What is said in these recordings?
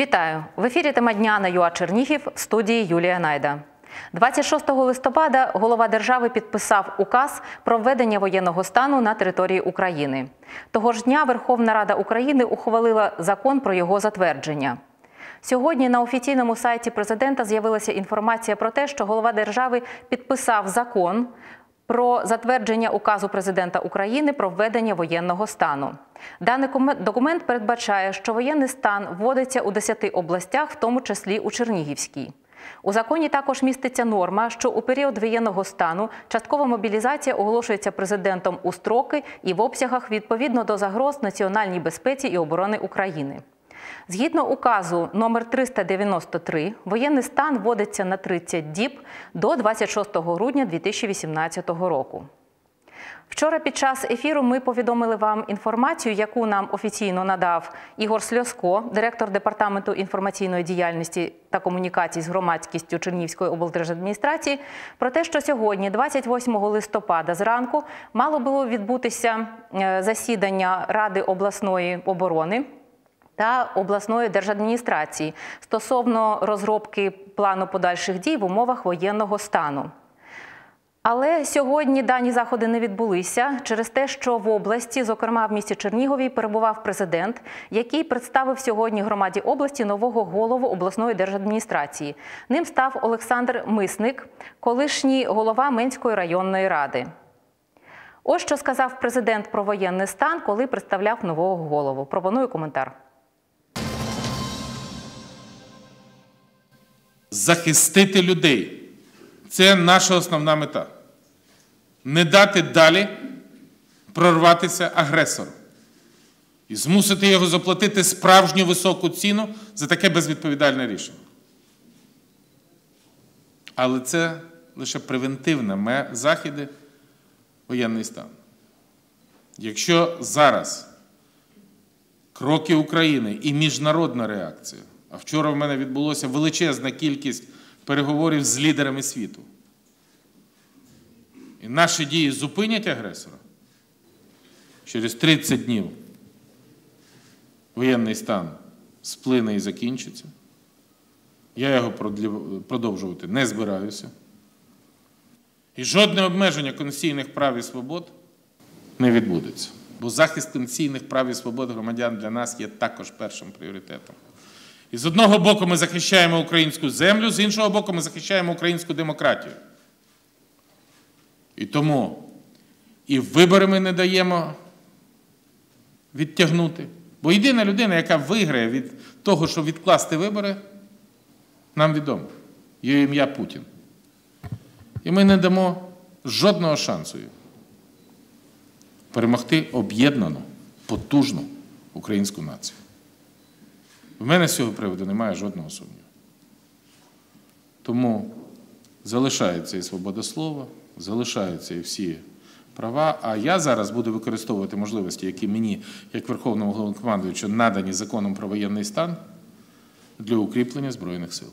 Вітаю в ефірі тема дня на ЮА Чернігів в студії Юлія Найда. 26 листопада голова держави підписав указ про введення воєнного стану на території України. Того ж дня Верховна Рада України ухвалила закон про його затвердження. Сьогодні на офіційному сайті президента з'явилася інформація про те, що голова держави підписав закон про затвердження указу президента України про введення воєнного стану. Даний документ передбачає, що воєнний стан вводиться у 10 областях, в тому числі у Чернігівській. У законі також міститься норма, що у період воєнного стану часткова мобілізація оголошується президентом у строки і в обсягах відповідно до загроз національній безпеці і оборони України. Згідно указу номер 393 воєнний стан вводиться на 30 діб до 26 грудня 2018 року. Вчора під час ефіру ми повідомили вам інформацію, яку нам офіційно надав Ігор Сльоско, директор департаменту інформаційної діяльності та комунікацій з громадськістю Чернівської облдержадміністрації, про те, що сьогодні, 28 листопада, зранку, мало було відбутися е, засідання Ради обласної оборони та обласної держадміністрації стосовно розробки плану подальших дій в умовах воєнного стану. Але сьогодні дані заходи не відбулися через те, що в області, зокрема в місті Чернігові, перебував президент, який представив сьогодні громаді області нового голову обласної держадміністрації. Ним став Олександр Мисник, колишній голова Менської районної ради. Ось що сказав президент про воєнний стан, коли представляв нового голову. Пропоную коментар. Захистити людей. Це наша основна мета. Не дати далі прорватися агресору і змусити його заплатити справжню високу ціну за таке безвідповідальне рішення. Але це лише превентивне заходи воєнний стан. Якщо зараз кроки України і міжнародна реакція а вчора в мене відбулося величезна кількість переговорів з лідерами світу. І наші дії зупинять агресора. Через 30 днів воєнний стан сплине і закінчиться. Я його продовжувати не збираюся. І жодне обмеження конституційних прав і свобод не відбудеться. Бо захист конституційних прав і свобод громадян для нас є також першим пріоритетом. І з одного боку ми захищаємо українську землю, з іншого боку, ми захищаємо українську демократію. І тому і вибори ми не даємо відтягнути. Бо єдина людина, яка виграє від того, щоб відкласти вибори, нам відомо. Її ім'я Путін. І ми не дамо жодного шансу перемогти об'єднану, потужну українську націю. В мене з цього приводу немає жодного сумніву. Тому залишається і свобода слова, залишаються і всі права. А я зараз буду використовувати можливості, які мені, як Верховному головнокомандуючу, надані законом про воєнний стан для укріплення Збройних сил.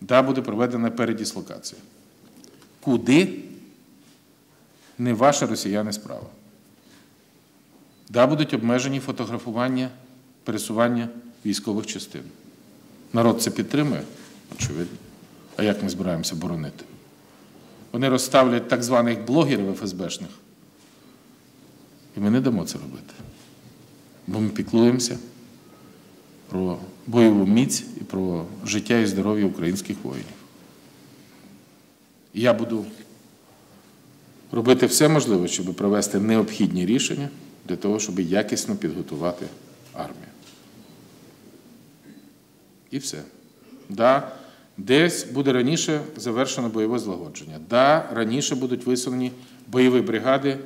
Да, буде проведена передіслокація. Куди? Не ваша росіяни справа. Да, будуть обмежені фотографування, пересування військових частин. Народ це підтримує, очевидно. А як ми збираємося боронити? Вони розставлять так званих блогерів ФСБшних. І ми не дамо це робити. Бо ми піклуємося про бойову міць і про життя і здоров'я українських воїнів. Я буду робити все можливе, щоб провести необхідні рішення для того, щоб якісно підготувати армію. І все. Да, Десь буде раніше завершено бойове злагодження. Да, раніше будуть висунені бойові бригади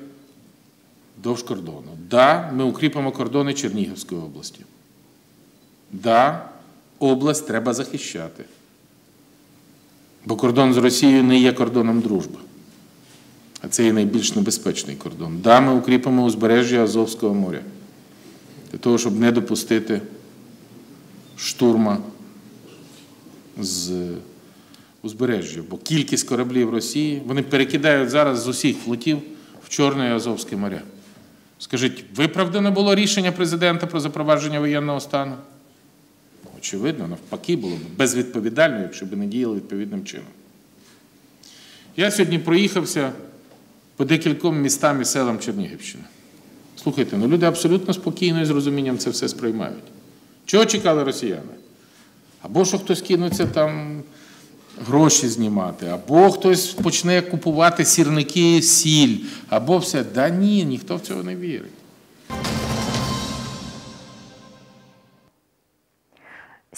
довж кордону. Да, ми укріпимо кордони Чернігівської області. Да, область треба захищати. Бо кордон з Росією не є кордоном дружби. А це є найбільш небезпечний кордон. Да, ми укріпимо узбережжя Азовського моря для того, щоб не допустити штурма з узбережжя, бо кількість кораблів Росії вони перекидають зараз з усіх флотів в Чорне і Азовське моря. Скажіть, виправдане було рішення президента про запровадження воєнного стану? очевидно, навпаки, було б безвідповідально, якщо б не діяли відповідним чином. Я сьогодні проїхався по декільком містам і селам Чернігівщини. Слухайте, ну люди абсолютно спокійно і з розумінням це все сприймають. Чого чекали росіяни? Або що хтось кинуться там гроші знімати, або хтось почне купувати сірники, сіль, або все. Да ні, ніхто в цього не вірить.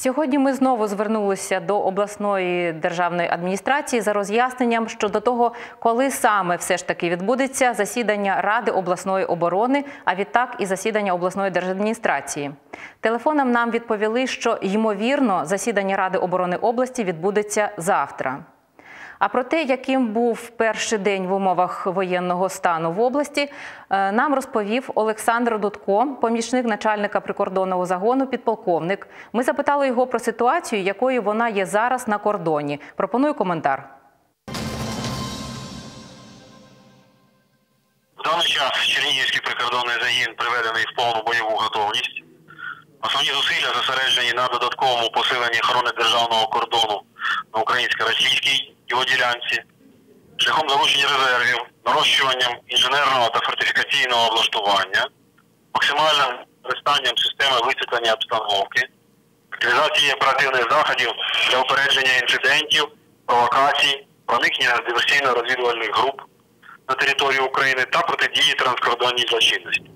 Сьогодні ми знову звернулися до обласної державної адміністрації за роз'ясненням щодо того, коли саме все ж таки відбудеться засідання Ради обласної оборони, а відтак і засідання обласної держадміністрації. Телефоном нам відповіли, що ймовірно засідання Ради оборони області відбудеться завтра. А про те, яким був перший день в умовах воєнного стану в області, е, нам розповів Олександр Дудко, помічник начальника прикордонного загону, підполковник. Ми запитали його про ситуацію, якою вона є зараз на кордоні. Пропоную коментар. В даний час Чернігівський прикордонний загін приведений в повну бойову готовність. Основні зусилля зосереджені на додатковому посиленні охорони державного кордону на українсько-російській його ділянці, шляхом залучення резервів, нарощуванням інженерного та фортифікаційного облаштування, максимальним використанням системи висвітлення обстановки, активізації оперативних заходів для упередження інцидентів, провокацій, проникнення диверсійно-розвідувальних груп на територію України та протидії транскордонній злочинності.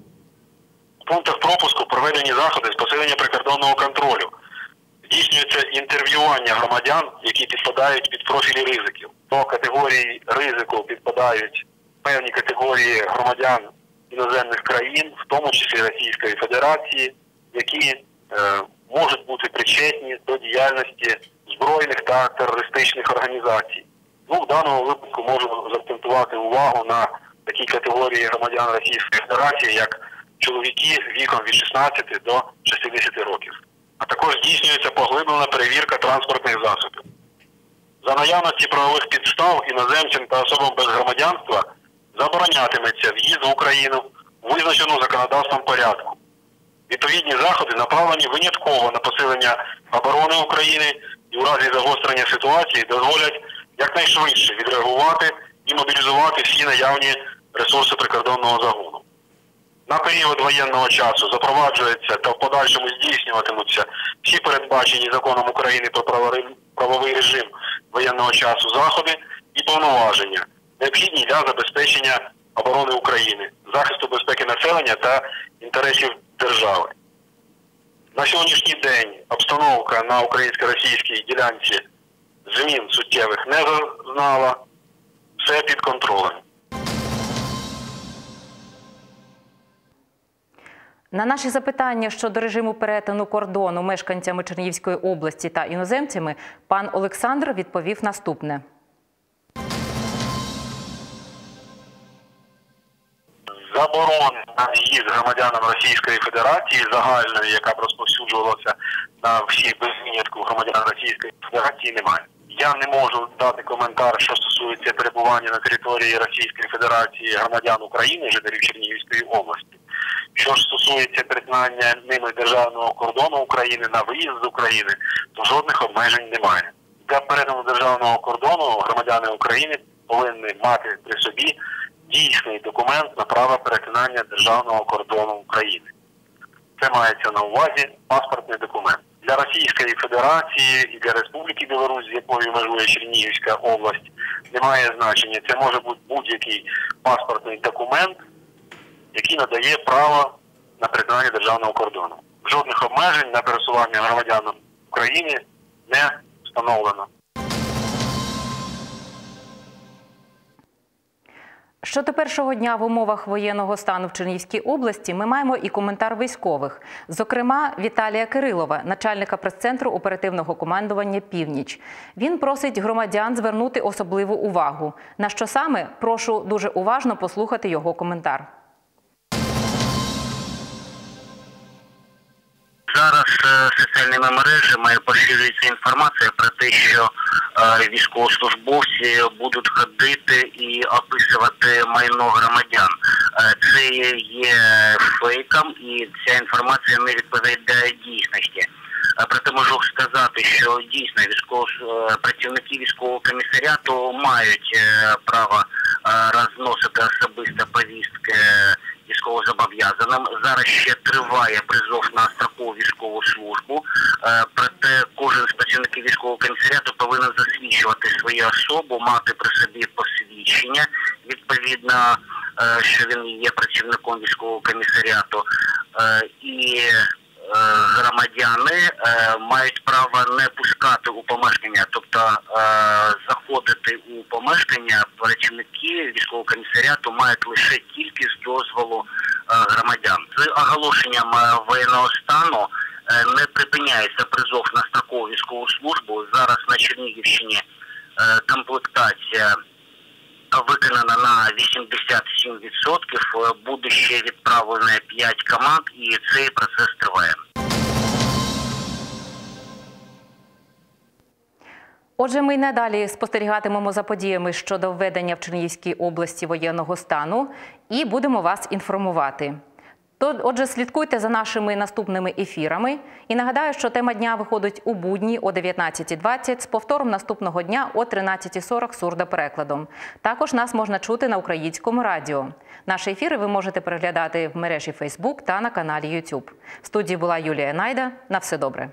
В пунктах пропуску проведені заходи з посилення прикордонного контролю. Здійснюється інтерв'ювання громадян, які підпадають під профілі ризиків. До категорії ризику підпадають певні категорії громадян іноземних країн, в тому числі Російської Федерації, які е, можуть бути причетні до діяльності збройних та терористичних організацій. Ну, в даному випадку можу заакцентувати увагу на такій категорії громадян Російської Федерації, як чоловіки віком від 16 до 60 років. А також здійснюється поглиблена перевірка транспортних засобів. За наявності правових підстав іноземцям та особам без громадянства заборонятиметься в'їзд в Україну у визначену законодавством порядку. Відповідні заходи направлені винятково на посилення оборони України і у разі загострення ситуації дозволять якнайшвидше відреагувати і мобілізувати всі наявні ресурси прикордонного загону. На період воєнного часу запроваджується та в подальшому здійснюватимуться всі передбачені законом України про правовий режим воєнного часу заходи і повноваження, необхідні для забезпечення оборони України, захисту безпеки населення та інтересів держави. На сьогоднішній день обстановка на українсько-російській ділянці змін суттєвих не зазнала, все під контролем. На наші запитання щодо режиму перетину кордону мешканцями Чернігівської області та іноземцями пан Олександр відповів наступне. Заборон на в'їзд громадянам Російської Федерації загальної, яка розповсюджувалася на всіх без винятку громадян Російської Федерації, немає. Я не можу дати коментар, що стосується перебування на території Російської Федерації громадян України, жителів Чернігівської області. Що ж стосується признання ними державного кордону України на виїзд з України, то жодних обмежень немає. Для перетину державного кордону громадяни України повинні мати при собі дійсний документ на право перетинання державного кордону України. Це мається на увазі паспортний документ. Для Російської Федерації і для Республіки Білорусь, з якою межує Чернігівська область, немає значення. Це може бути будь-який паспортний документ, який надає право на признання державного кордону. Жодних обмежень на пересування громадян України не встановлено. Щодо першого дня в умовах воєнного стану в Чернігівській області ми маємо і коментар військових, зокрема Віталія Кирилова, начальника прес-центру оперативного командування Північ. Він просить громадян звернути особливу увагу. На що саме прошу дуже уважно послухати його коментар. Зараз е, соціальними мережами поширюється інформація про те, що е, військовослужбовці будуть ходити і описувати майно громадян. Е, це є фейком, і ця інформація не відповідає дійсності. Проте можу сказати, що дійсно військово працівники військового комісаріату мають право розносити особисто повістки військовозобов'язаним. Зараз ще триває призов на строкову військову службу. Е, Проте кожен з працівників військового комісаріату повинен засвідчувати свою особу, мати при собі посвідчення відповідно, е, що він є працівником військового комісаріату. Е, І е, громадяни е, мають право не пускати у помешкання, тобто е, заходити у помешкання працівники військового комісаріату мають лише тільки з дозволу е, громадян. З оголошенням е, воєнного стану е, не припиняється призов на строкову військову службу. Зараз на Чернігівщині е, комплектація виконана на 87%. Е, Буде ще відправлено 5 команд, і цей процес триває. Отже, ми й надалі спостерігатимемо за подіями щодо введення в Чернігівській області воєнного стану і будемо вас інформувати. То, отже, слідкуйте за нашими наступними ефірами. І нагадаю, що тема дня виходить у будні о 19.20 з повтором наступного дня о 13.40 сурдоперекладом. Також нас можна чути на українському радіо. Наші ефіри ви можете переглядати в мережі Facebook та на каналі YouTube. В студії була Юлія Найда. На все добре.